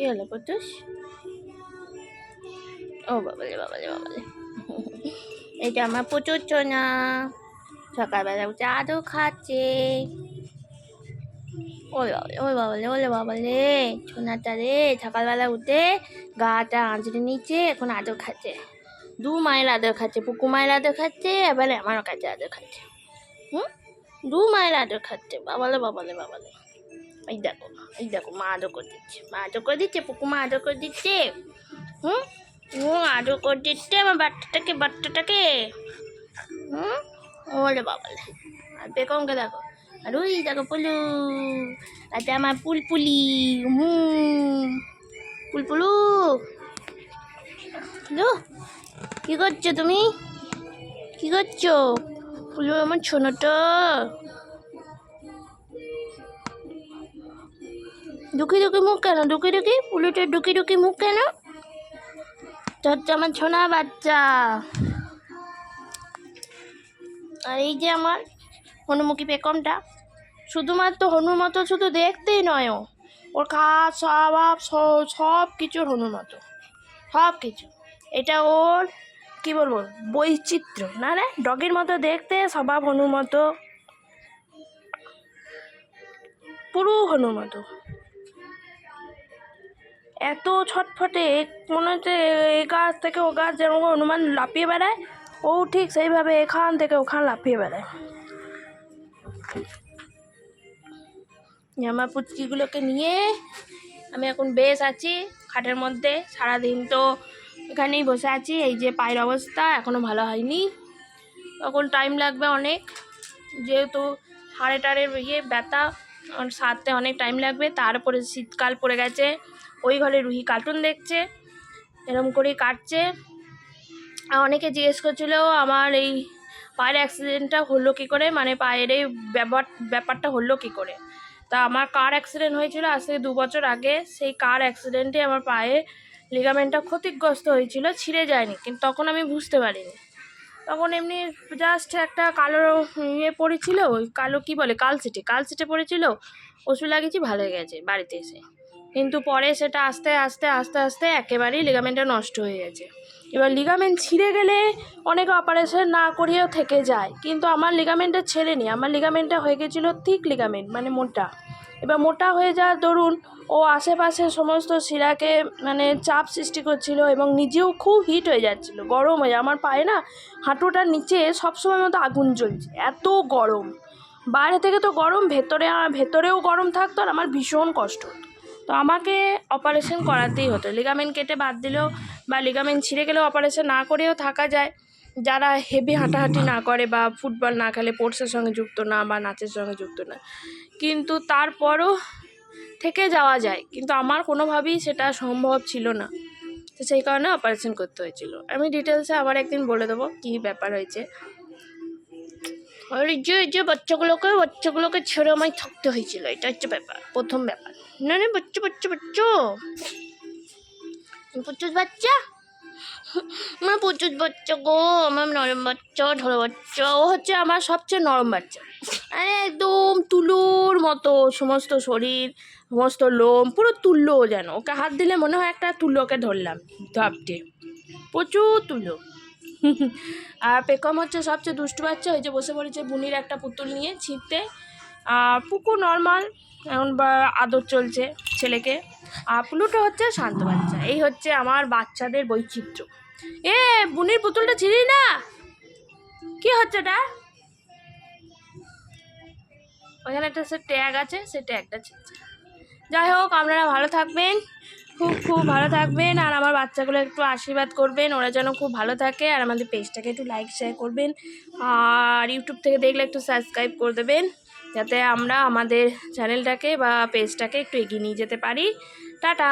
কি হলো পুতুস ও বাবালে বাবালে বাবালে এটা আমার প্রচুর চোনা। সকালবেলা উঠে আদৌ খাচ্ছে। ওই বাবালে ওই বাবালে ওলে বাবালে ছোনাটা রে। সকালবেলা উঠে গাটা আঁচড়ে নিচ্ছে, এখন আদর খাচ্ছে। দু মাইল আদর খাচ্ছে, পুকু মাইল আদর খাচ্ছে এবারে আমারও কাছে আদর খাচ্ছে। হুম? দু মাইল আদর খাচ্ছে বাবালে বাবালে বাবালে এই দেখো এই দেখো, মা আদর করে দিচ্ছে, মা আদর করে দিচ্ছে, পুকু মা আদর করে দিচ্ছে। হুম? হুম আদর করে দিচ্ছে আমার বাচ্চাটাকে বাচ্চাটাকে। হুম? ওরে বাবালে আর বেকমকে দেখো, আর ওই দেখো পুলু আচ্ছা আমার পুলপুলি, হুম। পুলপুলু। দু কি করছ তুমি? কি করছ? পুলু, আমার ছোনটা। দুকি দুকি মুখ কেন? দুকি দুকি পুলুটার দুকি দুকি মুখ কেন? আমার ছোনা বাচ্চা। আর এই যে আমার হনুমুখী পেকমটা শুধুমাত্র হনুমত শুধু দেখতেই নয় ওর খাওয়া স্বভাব সব কিছুর হনুমত সব কিছু এটা ওর, কি বলব, বৈচিত্র্য। না রে ডগের মতো দেখতে, স্বভাব হনুমত মতো। পুরো হনুর মতো। এত ছটফটে, মনে হচ্ছে এই গাছ থেকে ও গাছ যেরকম হনুমান লাফিয়ে বেড়ায়, ও ঠিক সেইভাবে এখান থেকে ওখান লাফিয়ে বেড়ায়। আমার পুচকিগুলোকে নিয়ে আমি এখন বেশ আছি খাটের মধ্যে, সারাদিন তো এখানেই বসে আছি, এই যে পায়ের অবস্থা এখনও ভালো হয়নি। তখন টাইম লাগবে অনেক, যেহেতু হাড়ে টাড়ের ইয়ে ব্যথা সারতে অনেক টাইম লাগবে, তারপরে শীতকাল পড়ে গেছে, ওই ঘরে রুহি কার্টুন দেখছে, এরম করেই কাটছে। অনেকে জিজ্ঞেস করছিল, আমার এই পায়ের অ্যাক্সিডেন্টটা হলো কী করে? মানে পায়ের এই ব্যাপার, ব্যাপারটা হলো কী করে? তা আমার কার অ্যাক্সিডেন্ট হয়েছিল আজ থেকে দু বছর আগে, সেই কার অ্যাক্সিডেন্টে আমার পায়ে লিগামেন্টটা ক্ষতিগ্রস্ত হয়েছিল, ছিঁড়ে যায়নি, কিন্তু তখন আমি বুঝতে পারিনি। তখন এমনি জাস্ট একটা কালো ইয়ে পড়েছিল, ওই কালো কী বলে কালসিটে কালসিটে পড়েছিল, ওষুধ লাগিয়েছি, ভালো হয়ে গেছে বাড়িতে এসে। কিন্তু পরে সেটা আস্তে আস্তে আস্তে আস্তে একেবারেই লিগামেন্টটা নষ্ট হয়ে গেছে। এবার লিগামেন্ট ছিঁড়ে গেলে অনেক অপারেশন না করিয়েও থেকে যায়। কিন্তু আমার লিগামেন্টটা ছেড়েনি, আমার লিগামেন্টটা হয়ে গেছিল থিক লিগামেন্ট মানে মোটা। এবার মোটা হয়ে যাওয়ার দরুন ও আশেপাশে সমস্ত শিরাকে মানে চাপ সৃষ্টি করছিল এবং নিজেও খুব হিট হয়ে যাচ্ছিল। গরম হয়ে আমার পায়ে না হাঁটুটার নিচে সবসময় মতো আগুন জ্বলছে। এত গরম। বাইরে থেকে তো গরম, ভেতরে ভেতরেও গরম থাকতো আর আমার ভীষণ কষ্ট তো আমাকে অপারেশন করাতেই হতো। লিগামেন্ট কেটে বাদ দিলেও বা লিগামেন্ট ছিঁড়ে গেলেও অপারেশন না করেও থাকা যায়। যারা হেভি হাঁটাহাঁটি না করে বা ফুটবল না খেলে স্পোর্টসের সঙ্গে যুক্ত না বা নাচের সঙ্গে যুক্ত না। কিন্তু তারপরও থেকে যাওয়া যায়। কিন্তু আমার কোনোভাবেই সেটা সম্ভব ছিল না। তো সেই কারণে অপারেশন করতে হয়েছিল। আমি ডিটেলসে আবার একদিন বলে দেবো কী ব্যাপার হয়েছে। আর যে যে বাচ্চাগুলোকে বাচ্চাগুলোকে ছেড়ে আমায় থাকতে হয়েছিল। এটা হচ্ছে ব্যাপার প্রথম ব্যাপার। না না বাচ্চা বাচ্চা বাচ্চা। প্রচুর বাচ্চা। আমার প্রচুর বাচ্চা গো, আমার নরম বাচ্চা, ঢোলো বাচ্চা, ও হচ্ছে আমার সবচেয়ে নরম বাচ্চা। আরে একদম তুলোর মতো, সমস্ত শরীর, সমস্ত লোম, পুরো তুলো যেন। ওকে হাত দিলে মনে হয় একটা তুলোকে ধরলাম, ধাপটে। প্রচুর তুলো। আর পেকম হচ্ছে সবচেয়ে দুষ্টু বাচ্চা, ওই যে বসে পড়েছে বুনির একটা পুতুল নিয়ে ছিঁড়তে। আর পুকু নর্মাল এখন বা আদর চলছে ছেলেকে। আর পুলুটা হচ্ছে শান্ত বাচ্চা। এই হচ্ছে আমার বাচ্চাদের বৈচিত্র্য। এ, বুনির পুতুলটা ছিঁড়ি না? কি হচ্ছে এটা? ওখানে একটা সে ট্যাগ আছে, সে ট্যাগটা ছিঁড়ছে। যাই হোক, আপনারা ভালো থাকবেন, খুব খুব ভালো থাকবেন, আর আমার বাচ্চাগুলো একটু আশীর্বাদ করবেন, ওরা যেন খুব ভালো থাকে, আর আমাদের পেজটাকে একটু লাইক শেয়ার করবেন, আর ইউটিউব থেকে দেখলে একটু সাবস্ক্রাইব করে দেবেন। যাতে আমরা আমাদের চ্যানেলটাকে বা পেজটাকে একটু এগিয়ে নিয়ে যেতে পারি। টাটা!